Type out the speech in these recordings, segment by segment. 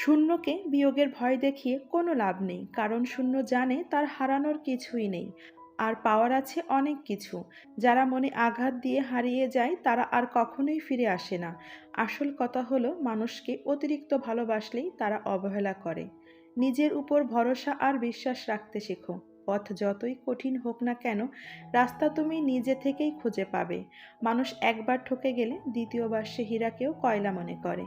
শূন্যকে বিয়োগের ভয় দেখিয়ে কোনো লাভ নেই, কারণ শূন্য জানে তার হারানোর কিছুই নেই। আর পাওয়ার আছে অনেক কিছু, যারা মনে আঘাত দিয়ে হারিয়ে যায় তারা আর কখনোই ফিরে আসে না। আসল কথা হলো, মানুষকে অতিরিক্ত ভালোবাসলেই তারা অবহেলা করে। নিজের উপর ভরসা আর বিশ্বাস রাখতে শেখো। পথ যতই কঠিন হোক না কেন, রাস্তা তুমি নিজে থেকেই খুঁজে পাবে। মানুষ একবার ঠকে গেলে দ্বিতীয়বার সে হীরাকেও কয়লা মনে করে।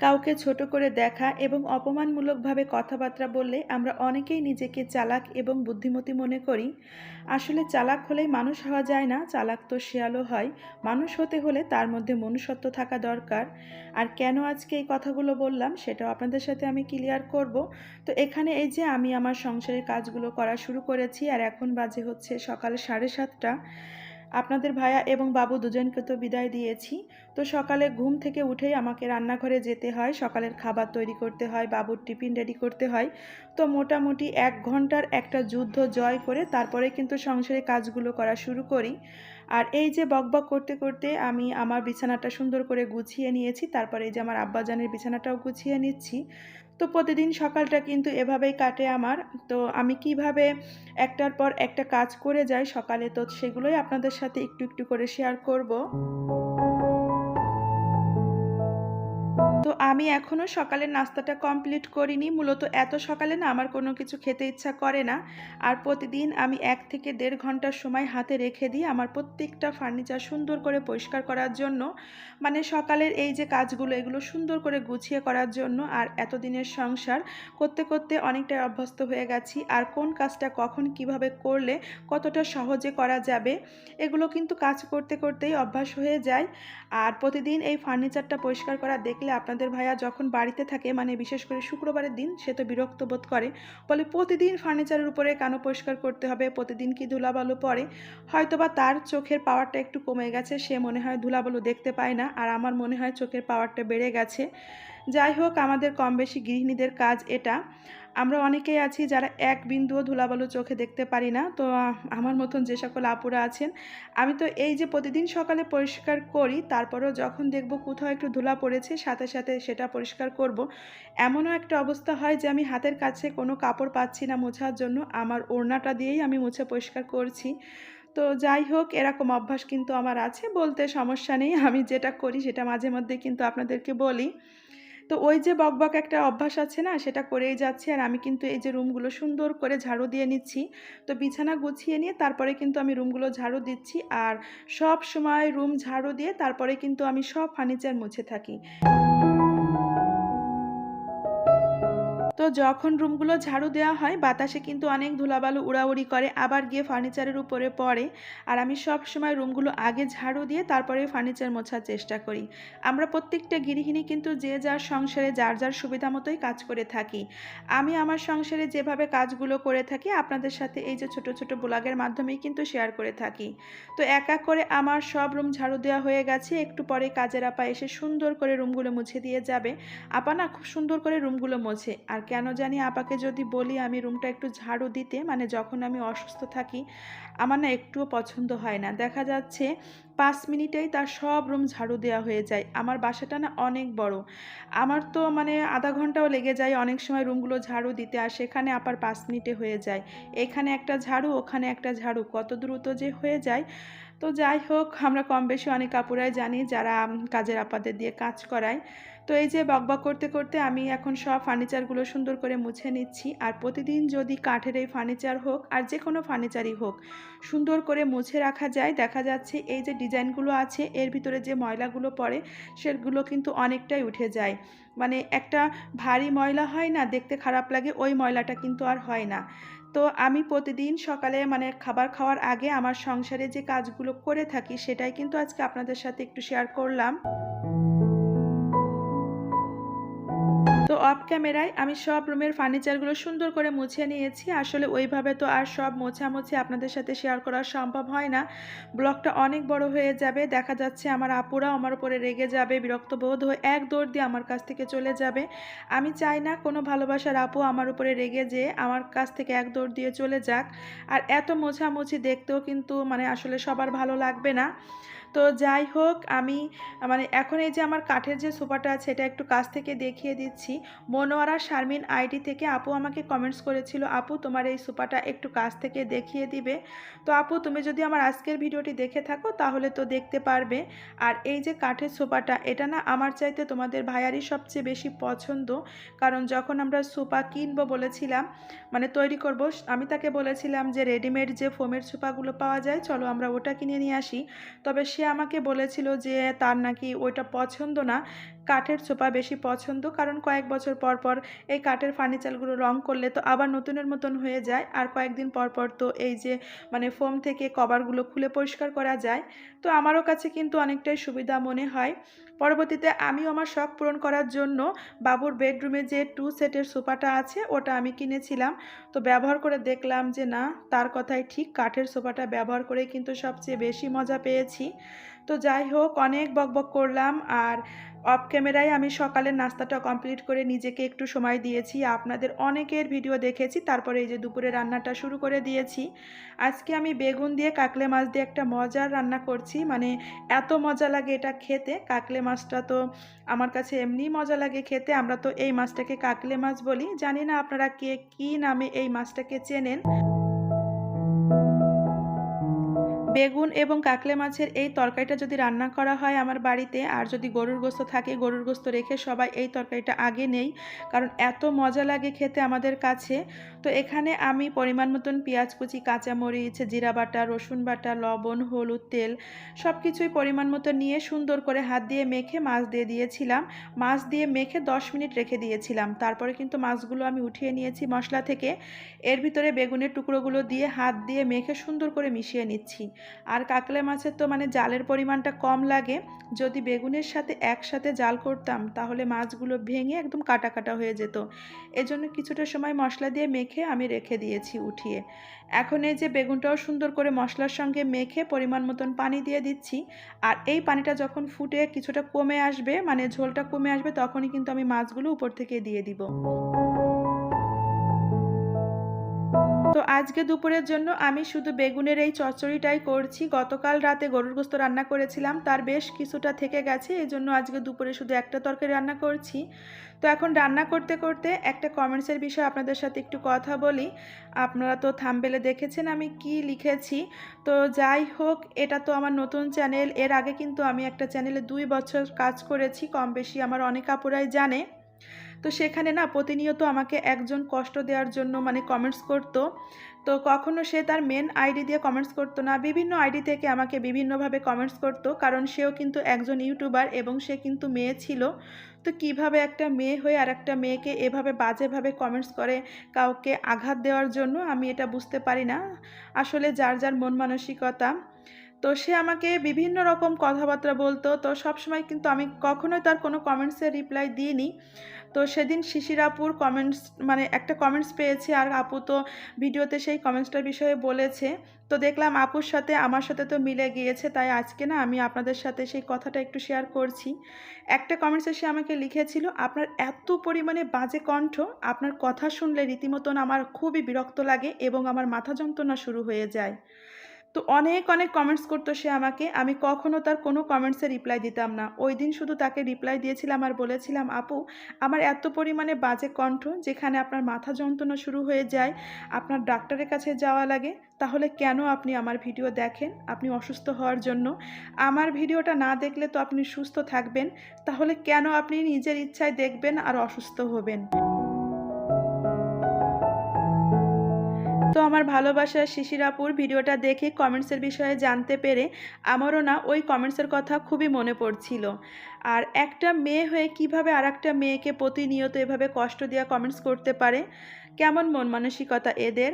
কাউকে ছোট করে দেখা এবং অপমানমূলকভাবে কথাবার্তা বললে আমরা অনেকেই নিজেকে চালাক এবং বুদ্ধিমতী মনে করি। আসলে চালাক হলেই মানুষ হওয়া যায় না, চালাক তো শেয়ালও হয়। মানুষ হতে হলে তার মধ্যে মনুষ্যত্ব থাকা দরকার। আর কেন আজকে এই কথাগুলো বললাম সেটাও আপনাদের সাথে আমি ক্লিয়ার করব। তো এখানে এই যে আমি আমার সংসারের কাজগুলো করা শুরু করেছি আর এখন বাজে হচ্ছে সকাল সাড়ে সাতটা। আপনাদের ভাইয়া এবং বাবু দুজনকে তো বিদায় দিয়েছি। তো সকালে ঘুম থেকে উঠেই আমাকে রান্নাঘরে যেতে হয়। সকালের খাবার তৈরি করতে হয়, বাবুর টিফিন রেডি করতে হয়। তো মোটামুটি এক ঘণ্টার একটা যুদ্ধ জয় করে তারপরে কিন্তু সংসারে কাজগুলো করা শুরু করি। আর এই যে বকবক করতে করতে আমি আমার বিছানাটা সুন্দর করে গুছিয়ে নিয়েছি। তারপরে এই যে আমার আব্বাজানের বিছানাটাও গুছিয়ে নিচ্ছি। তো প্রতিদিন সকালটা কিন্তু এভাবেই কাটে আমার। তো আমি কীভাবে একটার পর একটা কাজ করে যাই সকালে, তো সেগুলোই আপনাদের সাথে একটু একটু করে শেয়ার করব। তো আমি এখনও সকালের নাস্তাটা কমপ্লিট করিনি। মূলত এত সকালে না আমার কোনো কিছু খেতে ইচ্ছা করে না। আর প্রতিদিন আমি এক থেকে দেড় ঘণ্টার সময় হাতে রেখে দিই আমার প্রত্যেকটা ফার্নিচার সুন্দর করে পরিষ্কার করার জন্য। মানে সকালের এই যে কাজগুলো, এগুলো সুন্দর করে গুছিয়ে করার জন্য আর এতদিনের সংসার করতে করতে অনেকটাই অভ্যস্ত হয়ে গেছি। আর কোন কাজটা কখন কীভাবে করলে কতটা সহজে করা যাবে, এগুলো কিন্তু কাজ করতে, করতেই অভ্যাস হয়ে যায়। আর প্রতিদিন এই ফার্নিচারটা পরিষ্কার করা দেখলে আপনাদের ভাইয়া যখন বাড়িতে থাকে মানে বিশেষ করে শুক্রবারের দিন, সে তো বিরক্ত বোধ করে। বলে প্রতিদিন ফার্নিচারের উপরে কানো পরিষ্কার করতে হবে, প্রতিদিন কি ধুলাবালু পড়ে? হয়তোবা তার চোখের পাওয়ারটা একটু কমে গেছে, সে মনে হয় ধুলাবালু দেখতে পায় না, আর আমার মনে হয় চোখের পাওয়ারটা বেড়ে গেছে। যাই হোক, আমাদের কম বেশি গৃহিণীদের কাজ এটা। আমরা অনেকেই আছি যারা এক বিন্দুও ধুলাবালু চোখে দেখতে পারি না। তো আমার মতন যে সকল আপুরা আছেন, আমি তো এই যে প্রতিদিন সকালে পরিষ্কার করি, তারপরেও যখন দেখব কোথাও একটু ধুলা পড়েছে, সাথে সাথে সেটা পরিষ্কার করব। এমনও একটা অবস্থা হয় যে আমি হাতের কাছে কোনো কাপড় পাচ্ছি না মোছার জন্য, আমার ওড়নাটা দিয়েই আমি মুছে পরিষ্কার করছি। তো যাই হোক, এরকম অভ্যাস কিন্তু আমার আছে, বলতে সমস্যা নেই। আমি যেটা করি সেটা মাঝে মধ্যে কিন্তু আপনাদেরকে বলি। তো ওই যে বকবক একটা অভ্যাস আছে না, সেটা করেই যাচ্ছি। আর আমি কিন্তু এই যে রুমগুলো সুন্দর করে ঝাড়ু দিয়ে নিচ্ছি। তো বিছানা গুছিয়ে নিয়ে তারপরে কিন্তু আমি রুমগুলো ঝাড়ু দিচ্ছি। আর সব সময় রুম ঝাড়ু দিয়ে তারপরে কিন্তু আমি সব ফার্নিচার মুছে থাকি। যখন রুমগুলো ঝাড়ু দেওয়া হয়, বাতাসে কিন্তু অনেক ধুলাবালু উড়াউড়ি করে, আবার গিয়ে ফার্নিচারের উপরে পড়ে। আর আমি সব সময় রুমগুলো আগে ঝাড়ু দিয়ে তারপরে ফার্নিচার মোছার চেষ্টা করি। আমরা প্রত্যেকটা গৃহিণী কিন্তু যে যার সংসারে, যার যার সুবিধা মতোই কাজ করে থাকি। আমি আমার সংসারে যেভাবে কাজগুলো করে থাকি, আপনাদের সাথে এই যে ছোট ছোট ব্লগের মাধ্যমেই কিন্তু শেয়ার করে থাকি। তো এক এক করে আমার সব রুম ঝাড়ু দেওয়া হয়ে গেছে, একটু পরে কাজের আপা এসে সুন্দর করে রুমগুলো মুছে দিয়ে যাবে। আপা না, খুব সুন্দর করে রুমগুলো মোছে। আর কেন জানি আপাকে যদি বলি আমি রুমটা একটু ঝাড়ু দিতে মানে যখন আমি অসুস্থ থাকি, আমার না একটুও পছন্দ হয় না। দেখা যাচ্ছে পাঁচ মিনিটেই তার সব রুম ঝাড়ু দেওয়া হয়ে যায়। আমার বাসাটা না অনেক বড়। আমার তো মানে আধা ঘন্টাও লেগে যায় অনেক সময় রুমগুলো ঝাড়ু দিতে আর সেখানে আবার পাঁচ মিনিটে হয়ে যায়। এখানে একটা ঝাড়ু, ওখানে একটা ঝাড়ু। কত দ্রুত যে হয়ে যায়। তো যাই হোক, আমরা কম বেশি অনেক কাপুরাই জানি যারা কাজের আপাদের দিয়ে কাজ করায়। তো এই যে বকবক করতে করতে আমি এখন সব ফার্নিচারগুলো সুন্দর করে মুছে নিচ্ছি। আর প্রতিদিন যদি কাঠের এই ফার্নিচার হোক, আর যে কোনো ফার্নিচারই হোক, সুন্দর করে মুছে রাখা যায়। দেখা যাচ্ছে এই যে ডিজাইনগুলো আছে, এর ভিতরে যে ময়লাগুলো পড়ে সেগুলো কিন্তু অনেকটাই উঠে যায়। মানে একটা ভারী ময়লা হয় না, দেখতে খারাপ লাগে, ওই ময়লাটা কিন্তু আর হয় না। তো আমি প্রতিদিন সকালে মানে খাবার খাওয়ার আগে আমার সংসারে যে কাজগুলো করে থাকি সেটাই কিন্তু আজকে আপনাদের সাথে একটু শেয়ার করলাম। তো অফ ক্যামেরায় আমি সব রুমের ফার্নিচারগুলো সুন্দর করে মুছে নিয়েছি। আসলে ওইভাবে তো আর সব মোছামুছি আপনাদের সাথে শেয়ার করা সম্ভব হয় না। ব্লগটা অনেক বড় হয়ে যাবে, দেখা যাচ্ছে আমার আপুরা আমার উপরে রেগে যাবে বিরক্ত বোধ হয়ে এক দৌড় দিয়ে আমার কাছ থেকে চলে যাবে। আমি চাই না কোনো ভালোবাসার আপু আমার উপরে রেগে যেয়ে আমার কাছ থেকে এক দৌড় দিয়ে চলে যাক। আর এত মোছামুছি দেখতেও কিন্তু মানে আসলে সবার ভালো লাগবে না। তো যাই হোক, আমি মানে এখন এই যে আমার কাঠের যে সোফাটা আছে, এটা একটু কাছ থেকে দেখিয়ে দিচ্ছি। মনোয়ারা শারমিন আইডি থেকে আপু আমাকে কমেন্টস করেছিল, আপু, তোমার এই সোফাটা একটু কাছ থেকে দেখিয়ে দিবে। তো আপু, তুমি যদি আমার আজকের ভিডিওটি দেখে থাকো, তাহলে তো দেখতে পারবে। আর এই যে কাঠের সোফাটা, এটা না আমার চাইতে তোমাদের ভাইয়ারই সবচেয়ে বেশি পছন্দ। কারণ যখন আমরা সোফা কিনবো বলেছিলাম মানে তৈরি করব, আমি তাকে বলেছিলাম যে, রেডিমেড যে ফোমের সোফাগুলো পাওয়া যায়, চলো আমরা ওটা কিনে নিয়ে আসি। তবে সে আমাকে বলেছিল যে তার নাকি ওইটা পছন্দ না। কাঠের সোফা বেশি পছন্দ, কারণ কয়েক বছর পর পর এই কাঠের ফার্নিচারগুলো রং করলে তো আবার নতুনের মতন হয়ে যায়। আর কয়েকদিন পর পর তো এই যে মানে ফোম থেকে কভারগুলো খুলে পরিষ্কার করা যায়। তো আমারও কাছে কিন্তু অনেকটাই সুবিধা মনে হয়। পরবর্তীতে আমিও আমার শখ পূরণ করার জন্য বাবুর বেডরুমে যে টু সেটের সোফাটা আছে, ওটা আমি কিনেছিলাম। তো ব্যবহার করে দেখলাম যে, না, তার কথাই ঠিক, কাঠের সোফাটা ব্যবহার করে কিন্তু সবচেয়ে বেশি মজা পেয়েছি। তো যাই হোক, অনেক বকবক করলাম আর অফ ক্যামেরায় আমি সকালের নাস্তাটা কমপ্লিট করে নিজেকে একটু সময় দিয়েছি। আপনাদের অনেকের ভিডিও দেখেছি, তারপরে এই যে দুপুরে রান্নাটা শুরু করে দিয়েছি। আজকে আমি বেগুন দিয়ে কাকলে মাছ দিয়ে একটা মজার রান্না করছি মানে এত মজা লাগে এটা খেতে। কাকলে মাছটা তো আমার কাছে এমনি মজা লাগে খেতে। আমরা তো এই মাছটাকে কাকলে মাছ বলি। জানি না আপনারা কে, কী নামে এই মাছটাকে চেনেন। বেগুন এবং কাকলে মাছের এই তরকারিটা যদি রান্না করা হয় আমার বাড়িতে, আর যদি গরুর গোস্ত থাকে, গরুর গোস্ত রেখে সবাই এই তরকারিটা আগে নেই, কারণ এত মজা লাগে খেতে আমাদের কাছে। তো এখানে আমি পরিমাণ মতন পেঁয়াজ কুচি, কাঁচামরিচ, জিরা বাটা, রসুন বাটা, লবণ, হলুদ তেল সব কিছুই পরিমাণ মতো নিয়ে সুন্দর করে হাত দিয়ে মেখে মাছ দিয়ে দিয়েছিলাম। মাছ দিয়ে মেখে দশ মিনিট রেখে দিয়েছিলাম। তারপরে কিন্তু মাছগুলো আমি উঠিয়ে নিয়েছি মশলা থেকে। এর ভিতরে বেগুনের টুকরোগুলো দিয়ে হাত দিয়ে মেখে সুন্দর করে মিশিয়ে নিচ্ছি। আর কাকলে মাছের তো মানে জালের পরিমাণটা কম লাগে। যদি বেগুনের সাথে একসাথে জাল করতাম, তাহলে মাছগুলো ভেঙে একদম কাটা কাটা হয়ে যেত। এজন্য কিছুটা সময় মশলা দিয়ে মেখে আমি রেখে দিয়েছি উঠিয়ে। এখন এই যে বেগুনটাও সুন্দর করে মশলার সঙ্গে মেখে পরিমাণ মতন পানি দিয়ে দিচ্ছি। আর এই পানিটা যখন ফুটে কিছুটা কমে আসবে মানে ঝোলটা কমে আসবে, তখনই কিন্তু আমি মাছগুলো উপর থেকে দিয়ে দিব। তো আজকে দুপুরের জন্য আমি শুধু বেগুনের এই চচ্চড়িটাই করছি। গতকাল রাতে গরুর গোস্ত রান্না করেছিলাম, তার বেশ কিছুটা থেকে গেছে এই জন্য আজকে দুপুরে শুধু একটা তরকারি রান্না করছি। তো এখন রান্না করতে করতে একটা কমেন্টসের বিষয়ে আপনাদের সাথে একটু কথা বলি। আপনারা তো থামবেলে দেখেছেন আমি কি লিখেছি। তো যাই হোক, এটা তো আমার নতুন চ্যানেল এর আগে কিন্তু আমি একটা চ্যানেলে দুই বছর কাজ করেছি কম বেশি আমার অনেক আপুরাই জানে। তো সেখানে না প্রতিনিয়ত আমাকে একজন কষ্ট দেওয়ার জন্য মানে কমেন্টস করতো। তো কখনো সে তার মেন আইডি দিয়ে কমেন্টস করতো না, বিভিন্ন আইডি থেকে আমাকে বিভিন্নভাবে কমেন্টস করতো, কারণ সেও কিন্তু একজন ইউটিউবার এবং সে কিন্তু মেয়ে ছিল। তো কীভাবে একটা মেয়ে হয়ে আর একটা মেয়েকে এভাবে বাজেভাবে কমেন্টস করে কাউকে আঘাত দেওয়ার জন্য আমি এটা বুঝতে পারি না। আসলে যার যার মন মানসিকতা। তো সে আমাকে বিভিন্ন রকম কথাবার্তা বলতো, তো সবসময় কিন্তু আমি কখনোই তার কোনো কমেন্টসের রিপ্লাই দিইনি। তো সেদিন শিশির আপুর কমেন্টস মানে একটা কমেন্টস পেয়েছি আর আপু তো ভিডিওতে সেই কমেন্টসটার বিষয়ে বলেছে। তো দেখলাম আপুর সাথে আমার সাথে তো মিলে গিয়েছে, তাই আজকে না আমি আপনাদের সাথে সেই কথাটা একটু শেয়ার করছি। একটা কমেন্টসে সে আমাকে লিখেছিল, আপনার এত পরিমাণে বাজে কণ্ঠ, আপনার কথা শুনলে রীতিমতন আমার খুবই বিরক্ত লাগে এবং আমার মাথা যন্ত্রণা শুরু হয়ে যায়। তো অনেক অনেক কমেন্টস করতো সে আমাকে। আমি কখনও তার কোনো কমেন্টসে রিপ্লাই দিতাম না। ওই দিন শুধু তাকে রিপ্লাই দিয়েছিলাম আর বলেছিলাম, আপু, আমার এত পরিমাণে বাজে কণ্ঠ যেখানে আপনার মাথা যন্ত্রণা শুরু হয়ে যায়, আপনার ডাক্তারের কাছে যাওয়া লাগে, তাহলে কেন আপনি আমার ভিডিও দেখেন? আপনি অসুস্থ হওয়ার জন্য। আমার ভিডিওটা না দেখলে তো আপনি সুস্থ থাকবেন। তাহলে কেন আপনি নিজের ইচ্ছায় দেখবেন আর অসুস্থ হবেন? তো আমার ভালোবাসার শিশিরাপুর ভিডিওটা দেখে কমেন্টসের বিষয়ে জানতে পেরে আমারও না ওই কমেন্টসের কথা খুবই মনে পড়ছিল। আর একটা মেয়ে হয়ে কীভাবে আর একটা মেয়েকে প্রতিনিয়ত এভাবে কষ্ট দেওয়া কমেন্টস করতে পারে? কেমন মন মানসিকতা এদের?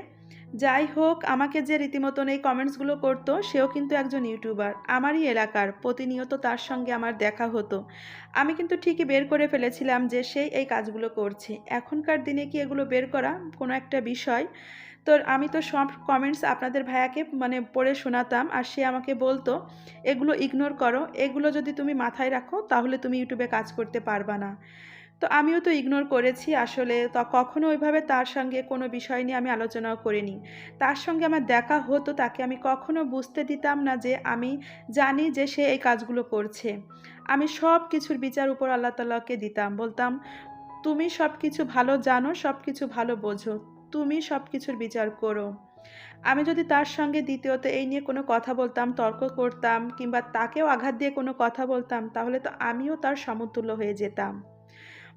যাই হোক, আমাকে যে রীতিমতন এই কমেন্টসগুলো করতো, সেও কিন্তু একজন ইউটিউবার আমারই এলাকার, প্রতিনিয়ত তার সঙ্গে আমার দেখা হতো। আমি কিন্তু ঠিকই বের করে ফেলেছিলাম যে সেই এই কাজগুলো করছে। এখনকার দিনে কি এগুলো বের করা কোনো একটা বিষয়? তো আমি তো সব কমেন্টস আপনাদের ভাইয়াকে মানে পড়ে শোনাতাম, আর সে আমাকে বলতো, এগুলো ইগনোর করো, এগুলো যদি তুমি মাথায় রাখো, তাহলে তুমি ইউটিউবে কাজ করতে পারবা না। তো আমিও তো ইগনোর করেছি, আসলে তো কখনো ওইভাবে তার সঙ্গে কোনো বিষয় নিয়ে আমি আলোচনাও করিনি। তার সঙ্গে আমার দেখা হতো, তাকে আমি কখনো বুঝতে দিতাম না যে আমি জানি যে সে এই কাজগুলো করছে। আমি সব কিছুর বিচার উপর আল্লাহ তাল্লাহকে দিতাম, বলতাম, তুমি সব কিছু ভালো জানো সব কিছু ভালো বোঝো। তুমি সব কিছুর বিচার করো। আমি যদি তার সঙ্গে দ্বিতীয়ত এই নিয়ে কোনো কথা বলতাম, তর্ক করতাম, কিংবা তাকেও আঘাত দিয়ে কোনো কথা বলতাম, তাহলে তো আমিও তার সমতুল্য হয়ে যেতাম।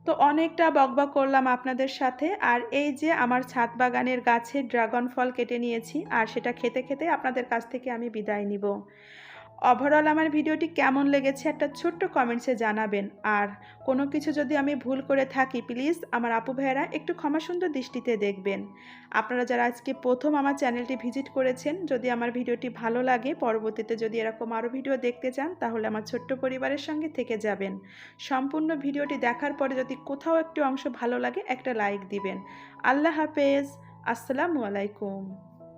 তো অনেকটা বকবক করলাম আপনাদের সাথে, আর এই যে আমার ছাদ বাগানের গাছে ড্রাগন ফল কেটে নিয়েছি, আর সেটা খেতে খেতে আপনাদের কাছ থেকে আমি বিদায় নিব। ওভারঅল আমার ভিডিওটি কেমন লেগেছে একটা ছোট্ট কমেন্টসে জানাবেন। আর কোনো কিছু যদি আমি ভুল করে থাকি প্লিজ আমার আপু ভাইয়েরা একটু ক্ষমা সুন্দর দৃষ্টিতে দেখবেন। আপনারা যারা আজকে প্রথম আমার চ্যানেলটি ভিজিট করেছেন, যদি আমার ভিডিওটি ভালো লাগে, পরবর্তীতে যদি এরকম আরও ভিডিও দেখতে চান, তাহলে আমার ছোট্ট পরিবারের সঙ্গে থেকে যাবেন। সম্পূর্ণ ভিডিওটি দেখার পরে যদি কোথাও একটি অংশ ভালো লাগে, একটা লাইক দিবেন। আল্লাহ হাফেজ। আসসালামু আলাইকুম।